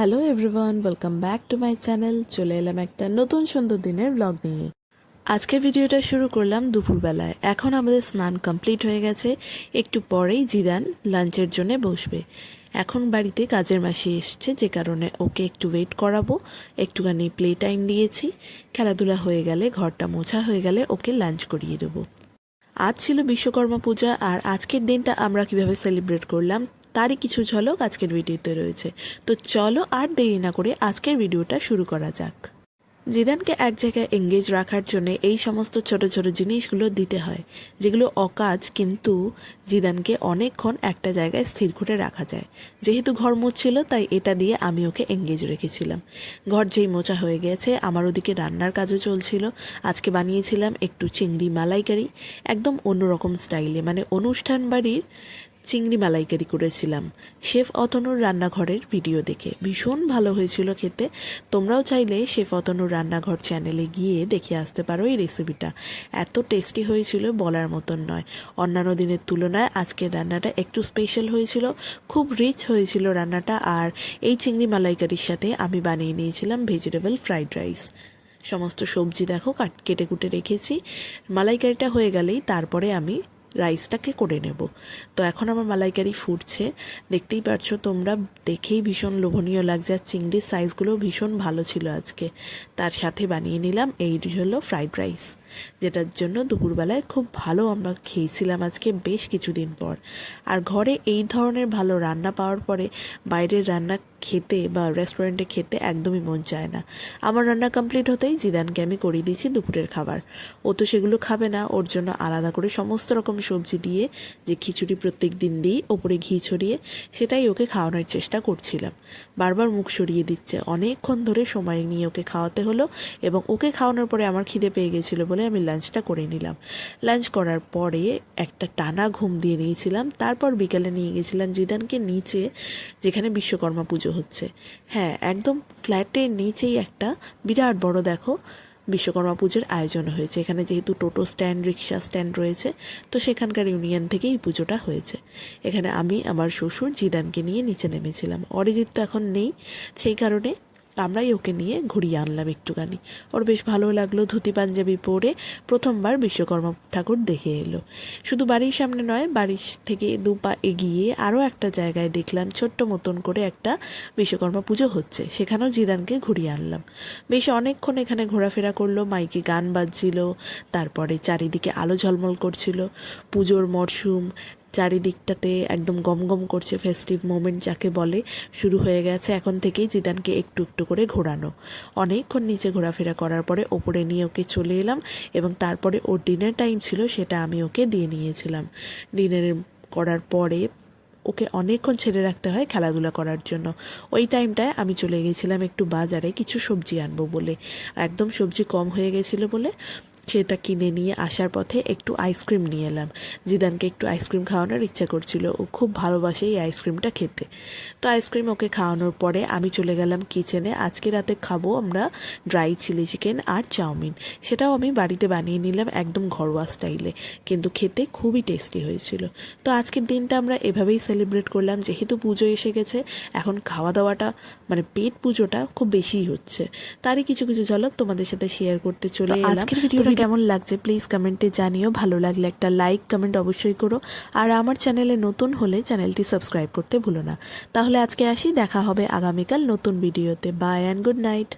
Hello everyone welcome back to my channel চলে এলাম একটা নতুন সুন্দর দিনের ব্লগ নিয়ে। আজকের ভিডিওটা শুরু করলাম দুপুরবেলায়। এখন আমাদের স্নান কমপ্লিট হয়ে গেছে। একটু পরেই জিদান লাঞ্চের জন্য বসবে। এখন বাড়িতে কাজের মাসি এসছে, যে কারণে ওকে একটু ওয়েট করাবো। একটুখানি প্লে টাইম দিয়েছি। খেলাধুলা হয়ে গেলে, ঘরটা মোছা হয়ে গেলে ওকে লাঞ্চ করিয়ে দেবো। আজ ছিল বিশ্বকর্মা পূজা, আর আজকের দিনটা আমরা কীভাবে সেলিব্রেট করলাম তারই কিছু ঝলক আজকের ভিডিওতে রয়েছে। তো চলো আর দেরি না করে আজকের ভিডিওটা শুরু করা যাক। জিদানকে এক জায়গায় এঙ্গেজ রাখার জন্য এই সমস্ত ছোট ছোট জিনিসগুলো দিতে হয়, যেগুলো অকাজ কিন্তু জিদানকে অনেকক্ষণ একটা জায়গায় স্থির করে রাখা যায়। যেহেতু ঘর মুছছিল, তাই এটা দিয়ে আমি ওকে এঙ্গেজ রেখেছিলাম। ঘর যেই মোচা হয়ে গেছে, আমার ওদিকে রান্নার কাজও চলছিল। আজকে বানিয়েছিলাম একটু চিংড়ি মালাইকারি, একদম অন্যরকম স্টাইলে মানে অনুষ্ঠান বাড়ির চিংড়ি মালাইকারি করেছিলাম। শেফ অতনুর রান্নাঘরের ভিডিও দেখে। ভীষণ ভালো হয়েছিল খেতে। তোমরাও চাইলে শেফ অতনুর রান্নাঘর চ্যানেলে গিয়ে দেখে আসতে পারো এই রেসিপিটা এত টেস্টি হয়েছিল বলার মতন নয়। অন্যান্য দিনের তুলনায় আজকের রান্নাটা একটু স্পেশাল হয়েছিল। খুব রিচ হয়েছিল রান্নাটা আর এই চিংড়ি মালাইকারির সাথে আমি বানিয়ে নিয়েছিলাম ভেজিটেবল ফ্রাইড রাইস সমস্ত সবজি দেখো কাট কেটে কুটে রেখেছি। মালাইকারিটা হয়ে গেলেই তারপরে আমি রাইসটাকে করে নেব। তো এখন আমার মালাইকারি ফুটছে। দেখতেই পারছ তোমরা, দেখেই ভীষণ লোভনীয় লাগছে। আর চিংড়ির সাইজগুলো ভীষণ ভালো ছিল আজকে। তার সাথে বানিয়ে নিলাম, এই হলো ফ্রাইড রাইস যেটার জন্য দুপুরবেলায় খুব ভালো আমরা খেয়েছিলাম আজকে বেশ কিছুদিন পর। আর ঘরে এই ধরনের ভালো রান্না পাওয়ার পরে বাইরের রান্না খেতে বা রেস্টুরেন্টে খেতে একদমই মন চায় না। আমার রান্না কমপ্লিট হতেই জিদানকে আমি করিয়ে দিয়েছি দুপুরের খাবার। ও তো সেগুলো খাবে না, ওর জন্য আলাদা করে সমস্ত রকম সবজি দিয়ে যে খিচুড়ি প্রত্যেক দিন দিই, ওপরে ঘি ছড়িয়ে, সেটাই ওকে খাওয়ানোর চেষ্টা করছিলাম। বারবার মুখ সরিয়ে দিচ্ছে। অনেকক্ষণ ধরে সময় নিয়ে ওকে খাওয়াতে হলো এবং ওকে খাওয়ানোর পরে আমার খিদে পেয়ে গেছিল বলে আমি লাঞ্চটা করে নিলাম। লাঞ্চ করার পরে একটা টানা ঘুম দিয়ে নিয়েছিলাম। তারপর বিকেলে নিয়ে গেছিলাম জিদানকে নিচে যেখানে বিশ্বকর্মা পুজো হচ্ছে। হ্যাঁ একদম ফ্ল্যাটের নিচেই একটা বিরাট বড় দেখো বিশ্বকর্মা পুজোর আয়োজন হয়েছে। এখানে যেহেতু টোটো স্ট্যান্ড, রিক্সা স্ট্যান্ড রয়েছে, তো সেখানকার ইউনিয়ন থেকেই এই পুজোটা হয়েছে। এখানে আমি, আমার শ্বশুর জিদানকে নিয়ে নিচে নেমেছিলাম। অরিজিৎ তো এখন নেই, সেই কারণে আমরাই ওকে নিয়ে ঘুরিয়ে আনলাম একটুখানি। ওর বেশ ভালো লাগল, ধুতি পাঞ্জাবি পরে প্রথমবার বিশ্বকর্মা ঠাকুর দেখে এলো। শুধু বাড়ির সামনে নয়, বাড়ির থেকে দু পা এগিয়ে আরও একটা জায়গায় দেখলাম, ছোট্ট মতন করে একটা বিশ্বকর্মা পুজো হচ্ছে। সেখানেও জিদানকে ঘুরিয়ে আনলাম। বেশ অনেকক্ষণ এখানে ঘোরাফেরা করল, মাইকে গান বাজছিল, তারপরে চারিদিকে আলো ঝলমল করছিল, পুজোর মরশুম চারিদিকটাতে একদম গমগম করছে ফেস্টিভ মোমেন্ট যাকে বলে। শুরু হয়ে গেছে এখন থেকেই জিদানকে একটু একটু করে ঘোরানো। অনেকক্ষণ নিচে ঘোরাফেরা করার পরে ওপরে নিয়ে ওকে চলে এলাম এবং তারপরে ওর ডিনার টাইম ছিল সেটা আমি ওকে দিয়ে নিয়েছিলাম। ডিনার করার পরে ওকে অনেকক্ষণ ছেড়ে রাখতে হয় খেলাধুলা করার জন্য। ওই টাইমটায় আমি চলে গেছিলাম একটু বাজারে কিছু সবজি আনব বলে। একদম সবজি কম হয়ে গেছিল বলে সেটা কিনে নিয়ে আসার পথে একটু আইসক্রিম নিয়ে এলাম। জিদানকে একটু আইসক্রিম খাওয়ানোর ইচ্ছা করছিল। ও খুব ভালোবাসে এই আইসক্রিমটা খেতে। তো আইসক্রিম ওকে খাওয়ানোর পরে আমি চলে গেলাম কিচেনে। আজকে রাতে খাব আমরা ড্রাই চিলি চিকেন আর চাউমিন। সেটাও আমি বাড়িতে বানিয়ে নিলাম একদম ঘরোয়া স্টাইলে। কিন্তু খেতে খুবই টেস্টি হয়েছিল। তো আজকের দিনটা আমরা এভাবেই সেলিব্রেট করলাম। যেহেতু পুজো এসে গেছে এখন খাওয়া দাওয়াটা মানে পেট পুজোটা খুব বেশিই হচ্ছে। তারই কিছু কিছু ঝলক তোমাদের সাথে শেয়ার করতে চলে এলাম। আজকের ভিডিওটা কেমন লাগছে প্লিজ কমেন্টে জানিও। ভালো লাগলে একটা লাইক কমেন্ট অবশ্যই করো। আর আমার চ্যানেলে নতুন হলে চ্যানেলটি সাবস্ক্রাইব করতে ভুলো না। তাহলে আজকে আসি, দেখা হবে আগামীকাল নতুন ভিডিওতে বাই অ্যান্ড গুড নাইট